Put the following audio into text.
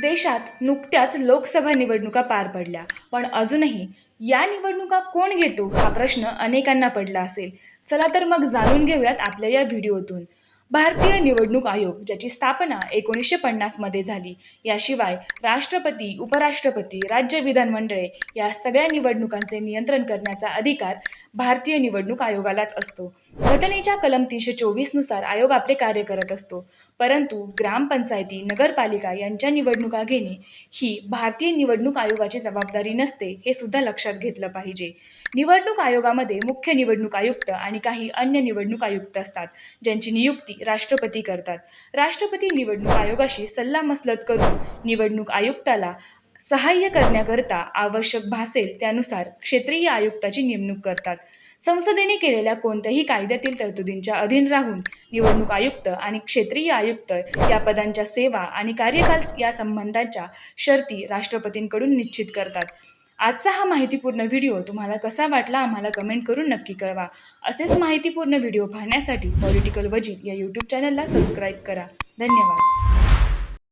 देशात नुकत्याच लोकसभा निवडणुका पार पडल्या. पण अजूनही या निवडणुका कोण घेतो हा प्रश्न अनेकांना पडला असेल. चला तर मग जाणून घेऊयात आपल्या या व्हिडिओतून. भारतीय निवडणूक आयोग ज्याची स्थापना एकोणीसशे पन्नासमध्ये झाली याशिवाय राष्ट्रपती उपराष्ट्रपती राज्य विधानमंडळे या सगळ्या निवडणुकांचे नियंत्रण करण्याचा अधिकार भारतीय निवडणूक आयोगालाच असतो. घटनेच्या कलम तीनशे चोवीसनुसार आयोग आपले कार्य करत असतो. परंतु ग्रामपंचायती नगरपालिका यांच्या निवडणुका घेणे ही भारतीय निवडणूक आयोगाची जबाबदारी नसते हे सुद्धा लक्षात घेतलं पाहिजे. निवडणूक आयोगामध्ये मुख्य निवडणूक आयुक्त आणि काही अन्य निवडणूक आयुक्त असतात ज्यांची नियुक्ती राष्ट्रपती करतात. राष्ट्रपती निवडणूक आयोगाशी सल्लामसलत करून निवडणूक आयुक्ताला सहाय्य करण्याकरता आवश्यक भासेल त्यानुसार क्षेत्रीय आयुक्ताची नेमणूक करतात. संसदेने केलेल्या कोणत्याही कायद्यातील तरतुदींच्या अधीन राहून निवडणूक आयुक्त आणि क्षेत्रीय आयुक्त या पदांच्या सेवा आणि कार्यकाल या संबंधाच्या शर्ती राष्ट्रपतींकडून निश्चित करतात. आजचा हा माहितीपूर्ण व्हिडिओ तुम्हाला कसा वाटला आम्हाला कमेंट करून नक्की कळवा. असेच माहितीपूर्ण व्हिडिओ पाहण्यासाठी पॉलिटिकल वजीर या यूट्यूब चॅनलला सबस्क्राईब करा. धन्यवाद.